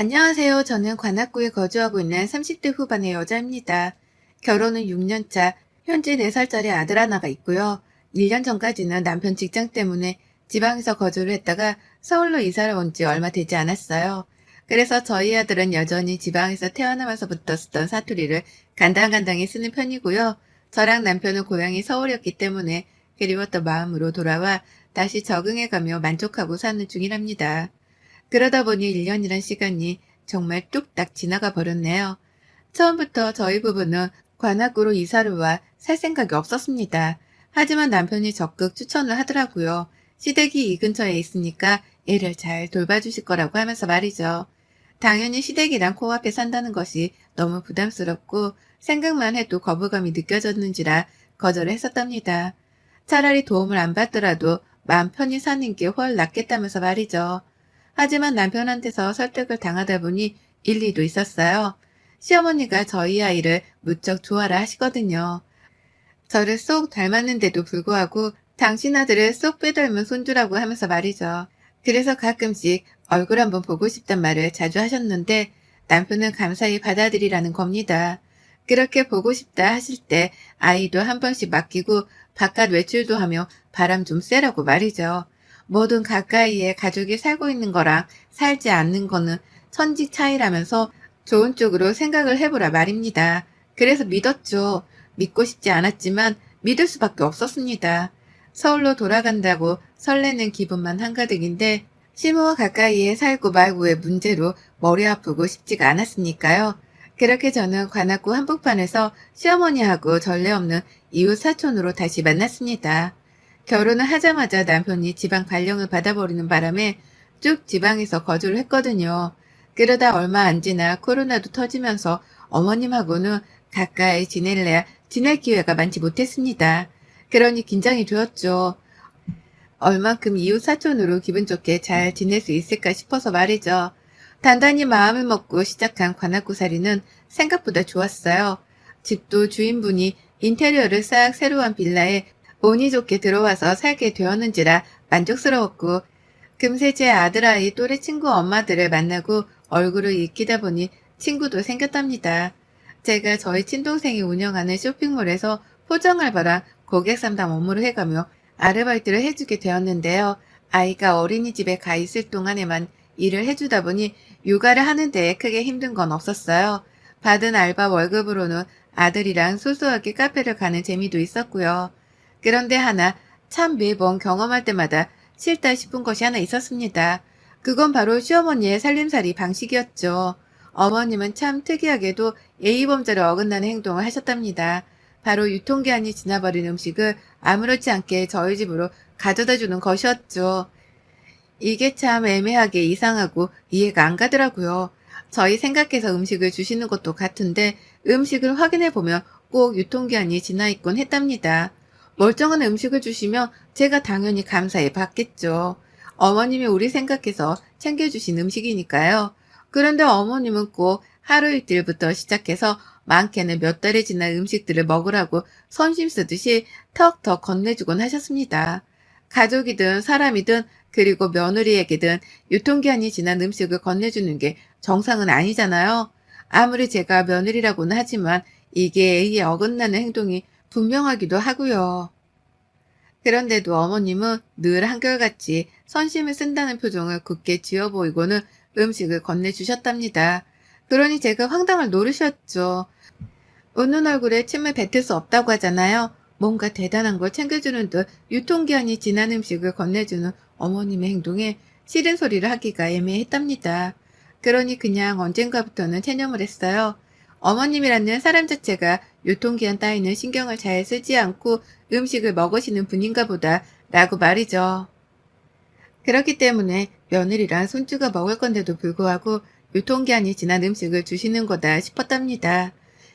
안녕하세요. 저는 관악구에 거주하고 있는 30대 후반의 여자입니다. 결혼은 6년차, 현재 4살짜리 아들 하나가 있고요. 1년 전까지는 남편 직장 때문에 지방에서 거주를 했다가 서울로 이사를 온 지 얼마 되지 않았어요. 그래서 저희 아들은 여전히 지방에서 태어나면서부터 쓰던 사투리를 간당간당히 쓰는 편이고요. 저랑 남편은 고향이 서울이었기 때문에 그리웠던 마음으로 돌아와 다시 적응해가며 만족하고 사는 중이랍니다. 그러다 보니 1년이란 시간이 정말 뚝딱 지나가 버렸네요. 처음부터 저희 부부는 관악구로 이사를 와 살 생각이 없었습니다. 하지만 남편이 적극 추천을 하더라고요. 시댁이 이 근처에 있으니까 애를 잘 돌봐주실 거라고 하면서 말이죠. 당연히 시댁이랑 코앞에 산다는 것이 너무 부담스럽고 생각만 해도 거부감이 느껴졌는지라 거절을 했었답니다. 차라리 도움을 안 받더라도 마음 편히 사는 게 훨 낫겠다면서 말이죠. 하지만 남편한테서 설득을 당하다 보니 일리도 있었어요. 시어머니가 저희 아이를 무척 좋아라 하시거든요. 저를 쏙 닮았는데도 불구하고 당신 아들을 쏙 빼닮은 손주라고 하면서 말이죠. 그래서 가끔씩 얼굴 한번 보고 싶단 말을 자주 하셨는데 남편은 감사히 받아들이라는 겁니다. 그렇게 보고 싶다 하실 때 아이도 한 번씩 맡기고 바깥 외출도 하며 바람 좀 쐬라고 말이죠. 뭐든 가까이에 가족이 살고 있는 거랑 살지 않는 거는 천지 차이라면서 좋은 쪽으로 생각을 해보라 말입니다. 그래서 믿었죠. 믿고 싶지 않았지만 믿을 수밖에 없었습니다. 서울로 돌아간다고 설레는 기분만 한가득인데 시모와 가까이에 살고 말고의 문제로 머리 아프고 싶지가 않았으니까요. 그렇게 저는 관악구 한복판에서 시어머니하고 전례 없는 이웃 사촌으로 다시 만났습니다. 결혼을 하자마자 남편이 지방 발령을 받아버리는 바람에 쭉 지방에서 거주를 했거든요. 그러다 얼마 안 지나 코로나도 터지면서 어머님하고는 가까이 지낼래야 지낼 기회가 많지 못했습니다. 그러니 긴장이 되었죠. 얼만큼 이웃 사촌으로 기분 좋게 잘 지낼 수 있을까 싶어서 말이죠. 단단히 마음을 먹고 시작한 관악구살이는 생각보다 좋았어요. 집도 주인분이 인테리어를 싹 새로 한 빌라에 운이 좋게 들어와서 살게 되었는지라 만족스러웠고 금세 제 아들아이 또래 친구 엄마들을 만나고 얼굴을 익히다 보니 친구도 생겼답니다. 제가 저희 친동생이 운영하는 쇼핑몰에서 포장 알바랑 고객 상담 업무를 해가며 아르바이트를 해주게 되었는데요. 아이가 어린이집에 가 있을 동안에만 일을 해주다 보니 육아를 하는데 크게 힘든 건 없었어요. 받은 알바 월급으로는 아들이랑 소소하게 카페를 가는 재미도 있었고요. 그런데 하나 참 매번 경험할 때마다 싫다 싶은 것이 하나 있었습니다. 그건 바로 시어머니의 살림살이 방식이었죠. 어머님은 참 특이하게도 A범죄를 어긋나는 행동을 하셨답니다. 바로 유통기한이 지나버린 음식을 아무렇지 않게 저희 집으로 가져다 주는 것이었죠. 이게 참 애매하게 이상하고 이해가 안 가더라고요. 저희 생각해서 음식을 주시는 것도 같은데 음식을 확인해 보면 꼭 유통기한이 지나 있곤 했답니다. 멀쩡한 음식을 주시면 제가 당연히 감사히 받겠죠. 어머님이 우리 생각해서 챙겨주신 음식이니까요. 그런데 어머님은 꼭 하루 이틀부터 시작해서 많게는 몇 달이 지난 음식들을 먹으라고 선심 쓰듯이 턱턱 건네주곤 하셨습니다. 가족이든 사람이든 그리고 며느리에게든 유통기한이 지난 음식을 건네주는 게 정상은 아니잖아요. 아무리 제가 며느리라고는 하지만 이게 A에 어긋나는 행동이 분명하기도 하고요. 그런데도 어머님은 늘 한결같이 선심을 쓴다는 표정을 굳게 지어 보이고는 음식을 건네주셨답니다. 그러니 제가 황당을 노르셨죠. 웃는 얼굴에 침을 뱉을 수 없다고 하잖아요. 뭔가 대단한 걸 챙겨주는 듯 유통기한이 지난 음식을 건네주는 어머님의 행동에 싫은 소리를 하기가 애매했답니다. 그러니 그냥 언젠가부터는 체념을 했어요. 어머님이라는 사람 자체가 유통기한 따위는 신경을 잘 쓰지 않고 음식을 먹으시는 분인가 보다 라고 말이죠. 그렇기 때문에 며느리랑 손주가 먹을 건데도 불구하고 유통기한이 지난 음식을 주시는 거다 싶었답니다.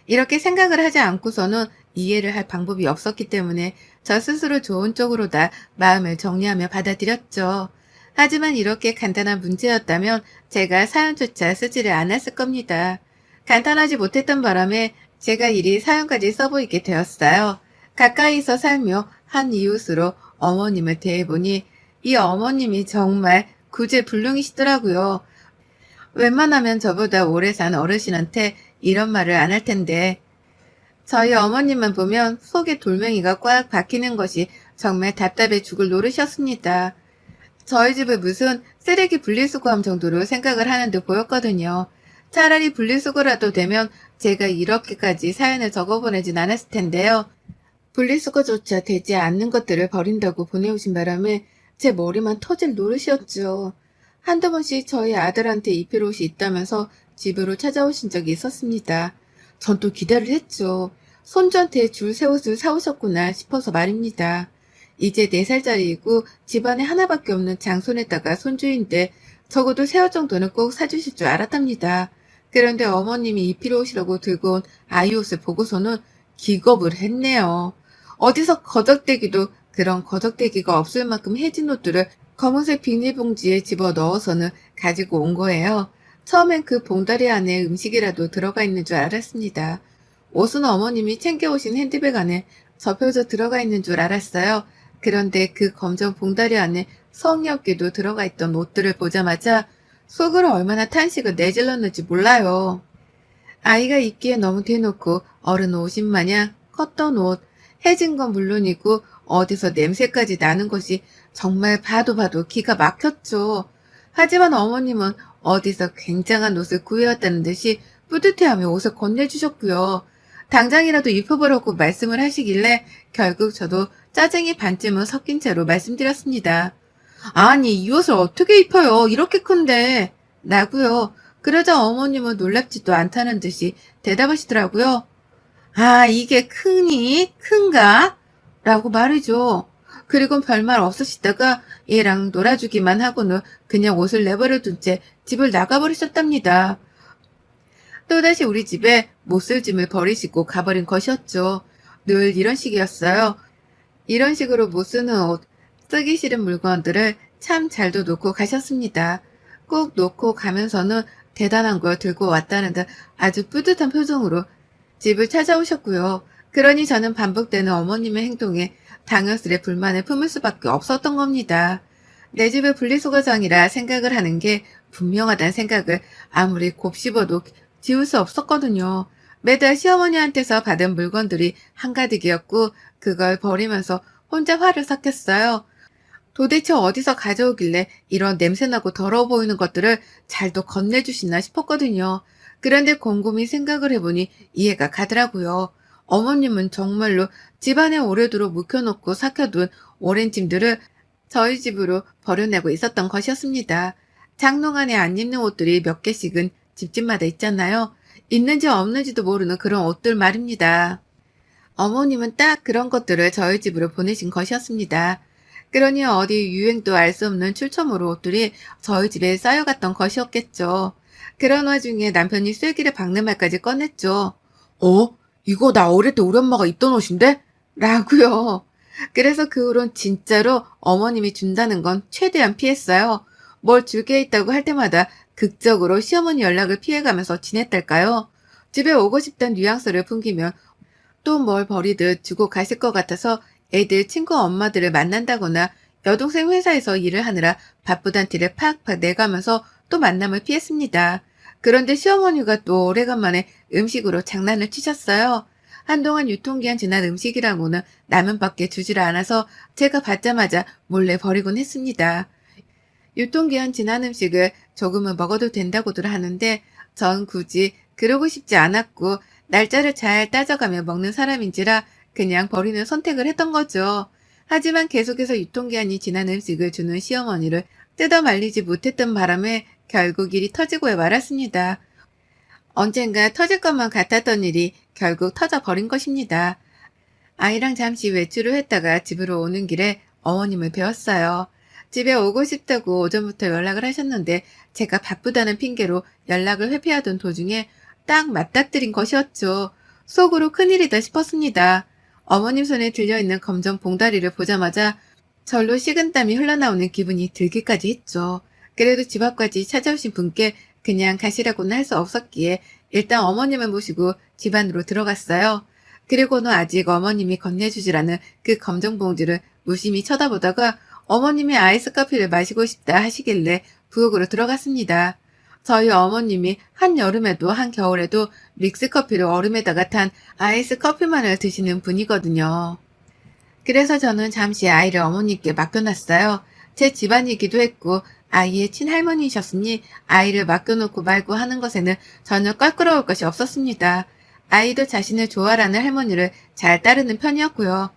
이렇게 생각을 하지 않고서는 이해를 할 방법이 없었기 때문에 저 스스로 좋은 쪽으로 다 마음을 정리하며 받아들였죠. 하지만 이렇게 간단한 문제였다면 제가 사연조차 쓰지를 않았을 겁니다. 간단하지 못했던 바람에 제가 일이 사연까지 써보이게 되었어요. 가까이서 살며 한 이웃으로 어머님을 대해보니 이 어머님이 정말 구제불능이시더라고요. 웬만하면 저보다 오래 산 어르신한테 이런 말을 안 할 텐데 저희 어머님만 보면 속에 돌멩이가 꽉 박히는 것이 정말 답답해 죽을 노릇이었습니다. 저희 집을 무슨 쓰레기 분리수거함 정도로 생각을 하는 듯 보였거든요. 차라리 분리수거라도 되면 제가 이렇게까지 사연을 적어보내진 않았을 텐데요. 분리수거조차 되지 않는 것들을 버린다고 보내오신 바람에 제 머리만 터질 노릇이었죠. 한두 번씩 저희 아들한테 입힐 옷이 있다면서 집으로 찾아오신 적이 있었습니다. 전 또 기대를 했죠. 손주한테 줄 새 옷을 사오셨구나 싶어서 말입니다. 이제 4살짜리이고 집안에 하나밖에 없는 장손에다가 손주인데 적어도 새 옷 정도는 꼭 사주실 줄 알았답니다. 그런데 어머님이 입힐 옷이라고 들고 온 아이 옷을 보고서는 기겁을 했네요. 어디서 거적대기도 그런 거적대기가 없을 만큼 해진 옷들을 검은색 비닐봉지에 집어 넣어서는 가지고 온 거예요. 처음엔 그 봉다리 안에 음식이라도 들어가 있는 줄 알았습니다. 옷은 어머님이 챙겨오신 핸드백 안에 접혀져 들어가 있는 줄 알았어요. 그런데 그 검정 봉다리 안에 성의 없게도 들어가 있던 옷들을 보자마자 속으로 얼마나 탄식을 내질렀는지 몰라요. 아이가 입기에 너무 대놓고 어른 옷인 마냥 컸던 옷, 해진 건 물론이고 어디서 냄새까지 나는 것이 정말 봐도 봐도 기가 막혔죠. 하지만 어머님은 어디서 굉장한 옷을 구해왔다는 듯이 뿌듯해하며 옷을 건네주셨고요. 당장이라도 입혀보라고 말씀을 하시길래 결국 저도 짜증이 반쯤은 섞인 채로 말씀드렸습니다. 아니 이 옷을 어떻게 입혀요? 이렇게 큰데. 라고요. 그러자 어머님은 놀랍지도 않다는 듯이 대답하시더라고요. 아 이게 크니? 큰가? 라고 말이죠. 그리고 별말 없으시다가 얘랑 놀아주기만 하고는 그냥 옷을 내버려 둔 채 집을 나가버리셨답니다. 또다시 우리 집에 못 쓸 짐을 버리시고 가버린 것이었죠. 늘 이런 식이었어요. 이런 식으로 못 쓰는 옷, 쓰기 싫은 물건들을 참 잘도 놓고 가셨습니다. 꼭 놓고 가면서는 대단한 걸 들고 왔다는 듯 아주 뿌듯한 표정으로 집을 찾아오셨고요. 그러니 저는 반복되는 어머님의 행동에 당연스레 불만을 품을 수밖에 없었던 겁니다. 내 집의 분리수거장이라 생각을 하는 게 분명하다는 생각을 아무리 곱씹어도 지울 수 없었거든요. 매달 시어머니한테서 받은 물건들이 한가득이었고 그걸 버리면서 혼자 화를 삭혔어요. 도대체 어디서 가져오길래 이런 냄새나고 더러워 보이는 것들을 잘도 건네주시나 싶었거든요. 그런데 곰곰이 생각을 해보니 이해가 가더라고요. 어머님은 정말로 집안에 오래도록 묵혀놓고 삭혀둔 오랜 짐들을 저희 집으로 버려내고 있었던 것이었습니다. 장롱 안에 안 입는 옷들이 몇 개씩은 집집마다 있잖아요. 있는지 없는지도 모르는 그런 옷들 말입니다. 어머님은 딱 그런 것들을 저희 집으로 보내신 것이었습니다. 그러니 어디 유행도 알 수 없는 출처모로 옷들이 저희 집에 쌓여갔던 것이었겠죠. 그런 와중에 남편이 쐐기를 박는 말까지 꺼냈죠. 어? 이거 나 어릴 때 우리 엄마가 입던 옷인데? 라고요. 그래서 그 후론 진짜로 어머님이 준다는 건 최대한 피했어요. 뭘 줄게 있다고 할 때마다 극적으로 시어머니 연락을 피해가면서 지냈달까요? 집에 오고 싶단 뉘앙스를 풍기면 또 뭘 버리듯 주고 가실 것 같아서 애들 친구 엄마들을 만난다거나 여동생 회사에서 일을 하느라 바쁘단 티를 팍팍 내가면서 또 만남을 피했습니다. 그런데 시어머니가 또 오래간만에 음식으로 장난을 치셨어요. 한동안 유통기한 지난 음식이라고는 라면밖에 주질 않아서 제가 받자마자 몰래 버리곤 했습니다. 유통기한 지난 음식을 조금은 먹어도 된다고들 하는데 전 굳이 그러고 싶지 않았고 날짜를 잘 따져가며 먹는 사람인지라 그냥 버리는 선택을 했던 거죠. 하지만 계속해서 유통기한이 지난 음식을 주는 시어머니를 뜯어 말리지 못했던 바람에 결국 일이 터지고 말았습니다. 언젠가 터질 것만 같았던 일이 결국 터져버린 것입니다. 아이랑 잠시 외출을 했다가 집으로 오는 길에 어머님을 배웠어요. 집에 오고 싶다고 오전부터 연락을 하셨는데 제가 바쁘다는 핑계로 연락을 회피하던 도중에 딱 맞닥뜨린 것이었죠. 속으로 큰일이다 싶었습니다. 어머님 손에 들려있는 검정 봉다리를 보자마자 절로 식은땀이 흘러나오는 기분이 들기까지 했죠. 그래도 집 앞까지 찾아오신 분께 그냥 가시라고는 할 수 없었기에 일단 어머님을 모시고 집 안으로 들어갔어요. 그리고는 아직 어머님이 건네주질 않은 그 검정 봉지를 무심히 쳐다보다가 어머님이 아이스 커피를 마시고 싶다 하시길래 부엌으로 들어갔습니다. 저희 어머님이 한여름에도 한겨울에도 믹스커피를 얼음에다가 탄 아이스 커피만을 드시는 분이거든요. 그래서 저는 잠시 아이를 어머니께 맡겨놨어요. 제 집안이기도 했고 아이의 친할머니이셨으니 아이를 맡겨놓고 말고 하는 것에는 전혀 껄끄러울 것이 없었습니다. 아이도 자신을 좋아하는 할머니를 잘 따르는 편이었고요.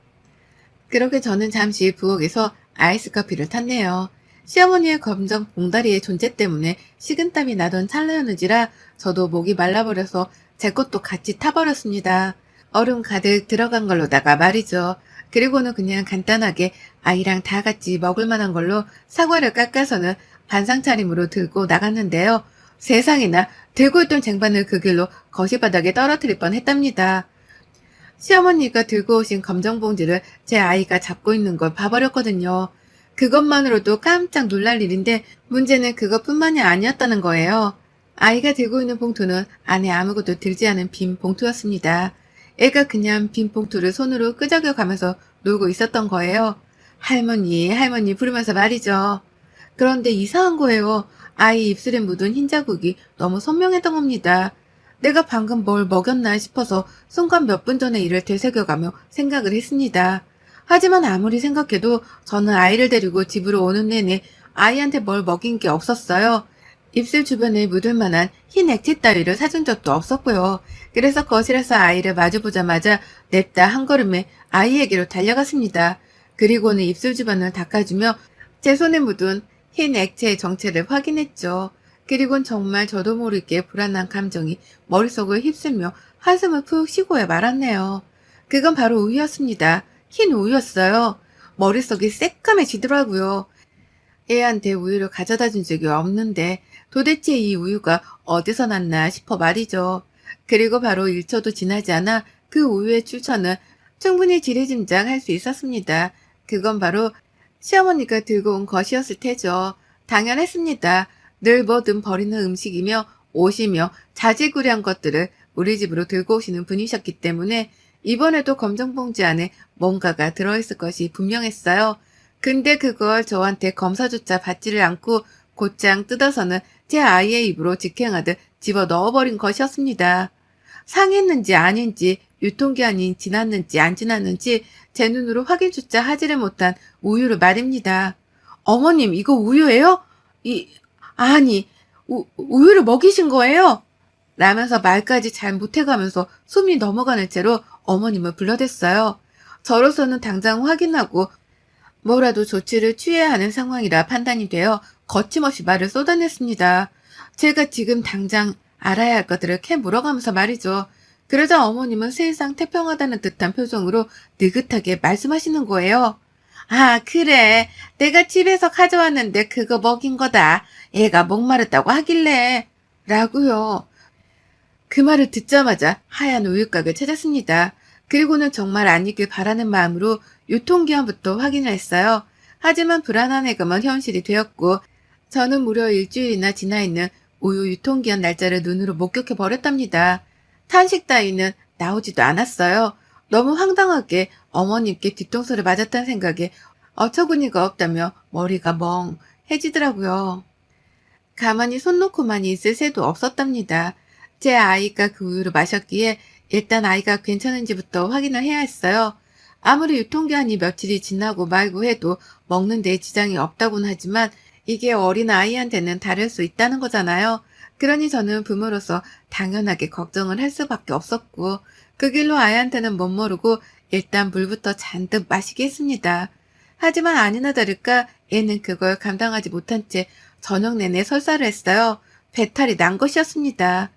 그렇게 저는 잠시 부엌에서 아이스 커피를 탔네요. 시어머니의 검정 봉다리의 존재 때문에 식은땀이 나던 찰나였는지라 저도 목이 말라버려서 제 것도 같이 타버렸습니다. 얼음 가득 들어간 걸로다가 말이죠. 그리고는 그냥 간단하게 아이랑 다 같이 먹을 만한 걸로 사과를 깎아서는 반상 차림으로 들고 나갔는데요. 세상에나 들고 있던 쟁반을 그 길로 거실바닥에 떨어뜨릴 뻔 했답니다. 시어머니가 들고 오신 검정 봉지를 제 아이가 잡고 있는 걸 봐버렸거든요. 그것만으로도 깜짝 놀랄 일인데 문제는 그것뿐만이 아니었다는 거예요. 아이가 들고 있는 봉투는 안에 아무것도 들지 않은 빈 봉투였습니다. 애가 그냥 빈 봉투를 손으로 끄적여 가면서 놀고 있었던 거예요. 할머니, 할머니 부르면서 말이죠. 그런데 이상한 거예요. 아이 입술에 묻은 흰 자국이 너무 선명했던 겁니다. 내가 방금 뭘 먹였나 싶어서 순간 몇 분 전의 일을 되새겨가며 생각을 했습니다. 하지만 아무리 생각해도 저는 아이를 데리고 집으로 오는 내내 아이한테 뭘 먹인 게 없었어요. 입술 주변에 묻을 만한 흰 액체 따위를 사준 적도 없었고요. 그래서 거실에서 아이를 마주보자마자 냅다 한 걸음에 아이에게로 달려갔습니다. 그리고는 입술 주변을 닦아주며 제 손에 묻은 흰 액체의 정체를 확인했죠. 그리곤 정말 저도 모르게 불안한 감정이 머릿속을 휩쓸며 한숨을 푹 쉬고야 말았네요. 그건 바로 우유였습니다. 흰 우유였어요. 머릿속이 새까매지더라고요. 애한테 우유를 가져다 준 적이 없는데 도대체 이 우유가 어디서 났나 싶어 말이죠. 그리고 바로 1초도 지나지 않아 그 우유의 출처는 충분히 지레짐작할 수 있었습니다. 그건 바로 시어머니가 들고 온 것이었을 테죠. 당연했습니다. 늘 뭐든 버리는 음식이며 옷이며 자질구레한 것들을 우리 집으로 들고 오시는 분이셨기 때문에 이번에도 검정봉지 안에 뭔가가 들어있을 것이 분명했어요. 근데 그걸 저한테 검사조차 받지를 않고 곧장 뜯어서는 제 아이의 입으로 직행하듯 집어 넣어버린 것이었습니다. 상했는지 아닌지 유통기한이 지났는지 안 지났는지 제 눈으로 확인조차 하지를 못한 우유를 말입니다. 어머님 이거 우유예요? 이 아니 우, 우유를 먹이신 거예요? 라면서 말까지 잘 못해가면서 숨이 넘어가는 채로 어머님을 불러댔어요. 저로서는 당장 확인하고 뭐라도 조치를 취해야 하는 상황이라 판단이 되어 거침없이 말을 쏟아냈습니다. 제가 지금 당장 알아야 할 것들을 캐 물어가면서 말이죠. 그러자 어머님은 세상 태평하다는 듯한 표정으로 느긋하게 말씀하시는 거예요. 아, 그래. 내가 집에서 가져왔는데 그거 먹인 거다. 애가 목마르다고 하길래. 라고요. 그 말을 듣자마자 하얀 우유곽을 찾았습니다. 그리고는 정말 아니길 바라는 마음으로 유통기한부터 확인을 했어요. 하지만 불안한 예감은 현실이 되었고 저는 무려 일주일이나 지나 있는 우유 유통기한 날짜를 눈으로 목격해 버렸답니다. 탄식 따위는 나오지도 않았어요. 너무 황당하게 어머님께 뒤통수를 맞았다는 생각에 어처구니가 없다며 머리가 멍해지더라고요. 가만히 손 놓고만 있을 새도 없었답니다. 제 아이가 그 우유를 마셨기에 일단 아이가 괜찮은지부터 확인을 해야 했어요. 아무리 유통기한이 며칠이 지나고 말고 해도 먹는 데 지장이 없다고는 하지만 이게 어린 아이한테는 다를 수 있다는 거잖아요. 그러니 저는 부모로서 당연하게 걱정을 할 수밖에 없었고 그 길로 아이한테는 못 모르고 일단 물부터 잔뜩 마시게 했습니다. 하지만 아니나 다를까 얘는 그걸 감당하지 못한 채 저녁 내내 설사를 했어요. 배탈이 난 것이었습니다.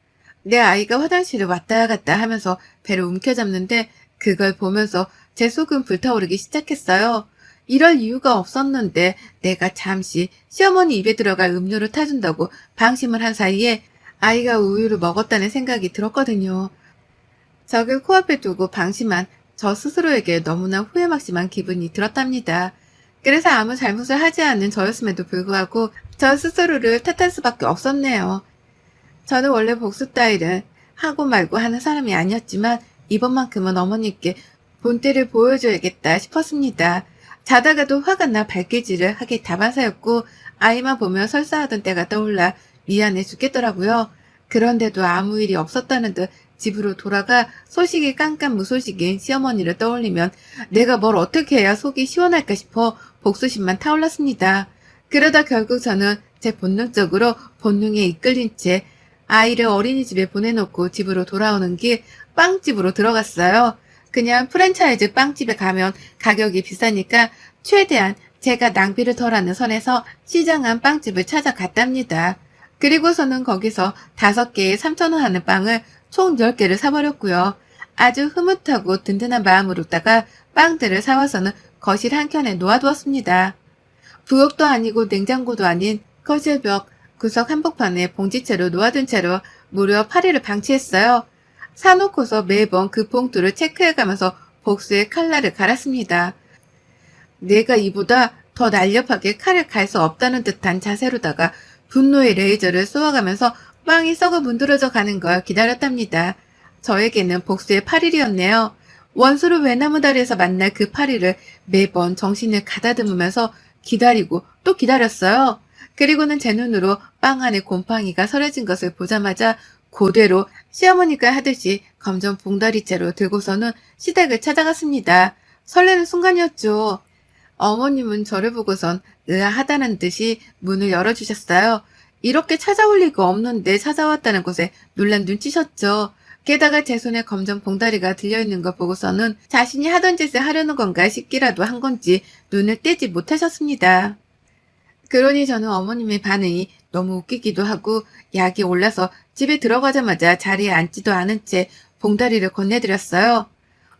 내 아이가 화장실을 왔다 갔다 하면서 배를 움켜잡는데 그걸 보면서 제 속은 불타오르기 시작했어요. 이럴 이유가 없었는데 내가 잠시 시어머니 입에 들어갈 음료를 타준다고 방심을 한 사이에 아이가 우유를 먹었다는 생각이 들었거든요. 적을 코앞에 두고 방심한 저 스스로에게 너무나 후회막심한 기분이 들었답니다. 그래서 아무 잘못을 하지 않은 저였음에도 불구하고 저 스스로를 탓할 수밖에 없었네요. 저는 원래 복수 따위를 하고 말고 하는 사람이 아니었지만 이번만큼은 어머니께 본때를 보여줘야겠다 싶었습니다. 자다가도 화가 나 발길질을 하게 다반사였고 아이만 보며 설사하던 때가 떠올라 미안해 죽겠더라고요. 그런데도 아무 일이 없었다는 듯 집으로 돌아가 소식이 깜깜 무소식인 시어머니를 떠올리면 내가 뭘 어떻게 해야 속이 시원할까 싶어 복수심만 타올랐습니다. 그러다 결국 저는 제 본능적으로 본능에 이끌린 채 아이를 어린이집에 보내놓고 집으로 돌아오는 길 빵집으로 들어갔어요. 그냥 프랜차이즈 빵집에 가면 가격이 비싸니까 최대한 제가 낭비를 덜하는 선에서 시장한 빵집을 찾아갔답니다. 그리고서는 거기서 다섯 개에 3,000원 하는 빵을 총 10개를 사버렸고요. 아주 흐뭇하고 든든한 마음으로다가 빵들을 사와서는 거실 한켠에 놓아두었습니다. 부엌도 아니고 냉장고도 아닌 거실 벽 구석 한복판에 봉지채로 놓아둔 채로 무려 8일을 방치했어요. 사놓고서 매번 그 봉투를 체크해가면서 복수의 칼날을 갈았습니다. 내가 이보다 더 날렵하게 칼을 갈 수 없다는 듯한 자세로다가 분노의 레이저를 쏘아가면서 빵이 썩어 문드러져 가는 걸 기다렸답니다. 저에게는 복수의 8일이었네요. 원수를 외나무다리에서 만날 그 8일을 매번 정신을 가다듬으면서 기다리고 또 기다렸어요. 그리고는 제 눈으로 빵 안에 곰팡이가 서려진 것을 보자마자 그대로 시어머니가 하듯이 검정 봉다리째로 들고서는 시댁을 찾아갔습니다. 설레는 순간이었죠. 어머님은 저를 보고선 의아하다는 듯이 문을 열어주셨어요. 이렇게 찾아올 리가 없는데 찾아왔다는 것에 놀란 눈치셨죠. 게다가 제 손에 검정 봉다리가 들려있는 걸 보고서는 자신이 하던 짓을 하려는 건가 싶기라도 한 건지 눈을 떼지 못하셨습니다. 그러니 저는 어머님의 반응이 너무 웃기기도 하고 약이 올라서 집에 들어가자마자 자리에 앉지도 않은 채 봉다리를 건네드렸어요.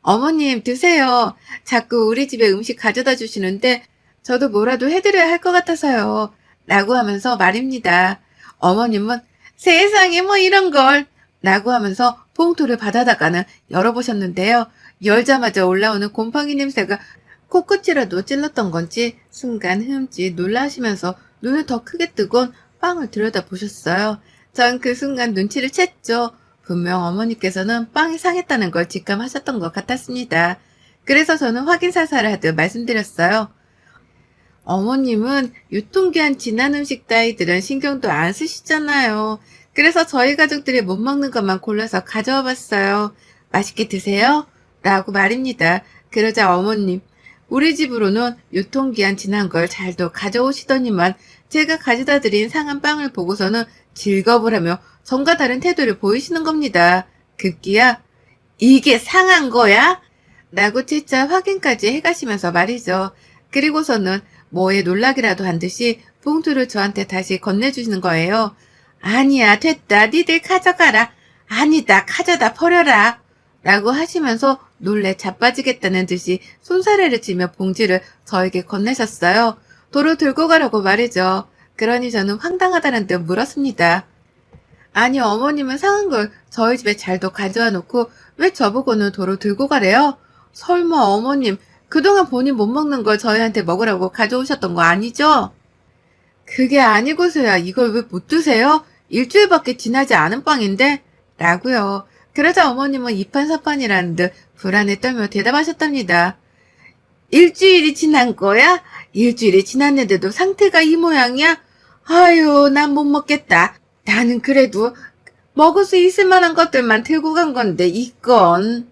어머님 드세요. 자꾸 우리 집에 음식 가져다 주시는데 저도 뭐라도 해드려야 할 것 같아서요. 라고 하면서 말입니다. 어머님은 세상에 뭐 이런 걸 라고 하면서 봉투를 받아다가는 열어보셨는데요. 열자마자 올라오는 곰팡이 냄새가 코끝이라도 찔렀던 건지 순간 흠지 놀라시면서 눈을 더 크게 뜨곤 빵을 들여다보셨어요. 전 그 순간 눈치를 챘죠. 분명 어머니께서는 빵이 상했다는 걸 직감하셨던 것 같았습니다. 그래서 저는 확인 사살을 하듯 말씀드렸어요. 어머님은 유통기한 지난 음식 따위들은 신경도 안 쓰시잖아요. 그래서 저희 가족들이 못 먹는 것만 골라서 가져와 봤어요. 맛있게 드세요. 라고 말입니다. 그러자 어머님, 우리 집으로는 유통기한 지난 걸 잘도 가져오시더니만 제가 가져다 드린 상한 빵을 보고서는 즐겁을 하며 전과 다른 태도를 보이시는 겁니다. 급기야, 이게 상한 거야? 라고 채짜 확인까지 해가시면서 말이죠. 그리고서는 뭐에 놀라기라도 한 듯이 봉투를 저한테 다시 건네주시는 거예요. 아니야, 됐다. 니들 가져가라. 아니다, 가져다 버려라. 라고 하시면서 놀래 자빠지겠다는 듯이 손사래를 치며 봉지를 저에게 건네셨어요. 도로 들고 가라고 말이죠. 그러니 저는 황당하다는 듯 물었습니다. 아니, 어머님은 상한 걸 저희 집에 잘도 가져와 놓고 왜 저보고는 도로 들고 가래요? 설마 어머님, 그동안 본인 못 먹는 걸 저희한테 먹으라고 가져오셨던 거 아니죠? 그게 아니고서야 이걸 왜 못 드세요? 일주일밖에 지나지 않은 빵인데? 라고요. 그러자 어머님은 이판사판이라는 듯 불안에 떨며 대답하셨답니다. 일주일이 지난 거야? 일주일이 지났는데도 상태가 이 모양이야? 아유, 난 못 먹겠다. 나는 그래도 먹을 수 있을 만한 것들만 들고 간 건데, 이건.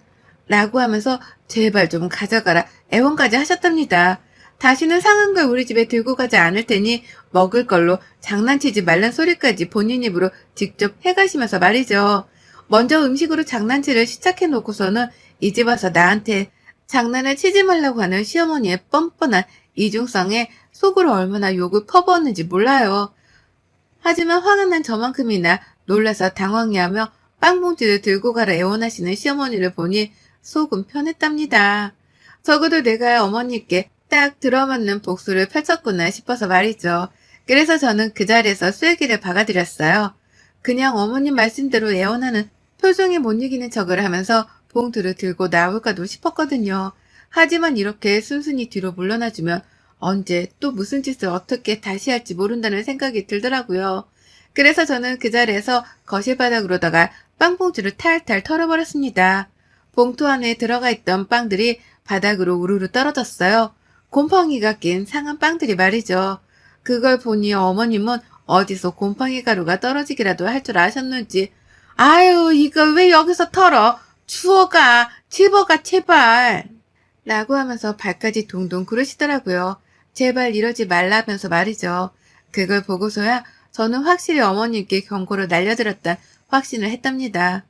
라고 하면서 제발 좀 가져가라 애원까지 하셨답니다. 다시는 상한 걸 우리 집에 들고 가지 않을 테니 먹을 걸로 장난치지 말란 소리까지 본인 입으로 직접 해가시면서 말이죠. 먼저 음식으로 장난치를 시작해 놓고서는 이제 와서 나한테 장난을 치지 말라고 하는 시어머니의 뻔뻔한 이중성에 속으로 얼마나 욕을 퍼부었는지 몰라요. 하지만 화가 난 저만큼이나 놀라서 당황해하며 빵봉지를 들고 가라 애원하시는 시어머니를 보니 속은 편했답니다. 적어도 내가 어머니께 딱 들어맞는 복수를 펼쳤구나 싶어서 말이죠. 그래서 저는 그 자리에서 쐐기를 박아드렸어요. 그냥 어머님 말씀대로 애원하는 표정에 못 이기는 척을 하면서 봉투를 들고 나올까도 싶었거든요. 하지만 이렇게 순순히 뒤로 물러나주면 언제 또 무슨 짓을 어떻게 다시 할지 모른다는 생각이 들더라고요. 그래서 저는 그 자리에서 거실 바닥으로다가 빵봉지를 탈탈 털어버렸습니다. 봉투 안에 들어가 있던 빵들이 바닥으로 우르르 떨어졌어요. 곰팡이가 낀 상한 빵들이 말이죠. 그걸 보니 어머님은 어디서 곰팡이 가루가 떨어지기라도 할 줄 아셨는지 아유 이걸 왜 여기서 털어 추워가 집어가 제발 라고 하면서 발까지 동동 구르시더라고요. 제발 이러지 말라면서 말이죠. 그걸 보고서야 저는 확실히 어머님께 경고를 날려드렸다 확신을 했답니다.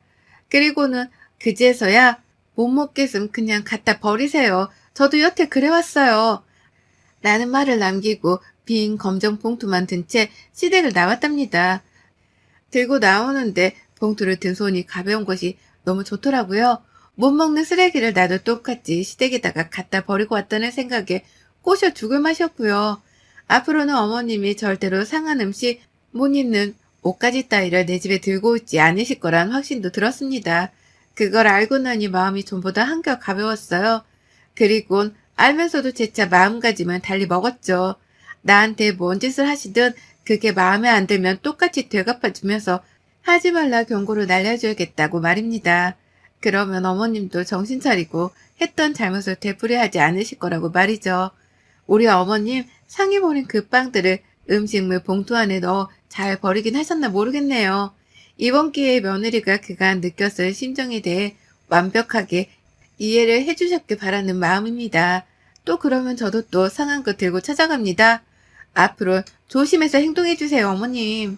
그리고는 그제서야 못 먹겠음 그냥 갖다 버리세요. 저도 여태 그래왔어요. 라는 말을 남기고 빈 검정 봉투만 든 채 시댁을 나왔답니다. 들고 나오는데 봉투를 든 손이 가벼운 것이 너무 좋더라고요. 못 먹는 쓰레기를 나도 똑같이 시댁에다가 갖다 버리고 왔다는 생각에 꼬셔 죽을 맛이었고요. 앞으로는 어머님이 절대로 상한 음식, 못 입는 옷가지 따위를 내 집에 들고 오지 않으실 거란 확신도 들었습니다. 그걸 알고 나니 마음이 전보다 한결 가벼웠어요. 그리곤 알면서도 재차 마음가짐은 달리 먹었죠. 나한테 뭔 짓을 하시든 그게 마음에 안 들면 똑같이 되갚아주면서 하지 말라 경고를 날려줘야겠다고 말입니다. 그러면 어머님도 정신 차리고 했던 잘못을 되풀이하지 않으실 거라고 말이죠. 우리 어머님 상해 버린 그 빵들을 음식물 봉투 안에 넣어 잘 버리긴 하셨나 모르겠네요. 이번 기회에 며느리가 그간 느꼈을 심정에 대해 완벽하게 이해를 해주셨길 바라는 마음입니다. 또 그러면 저도 또 상한 거 들고 찾아갑니다. 앞으로 조심해서 행동해주세요, 어머님.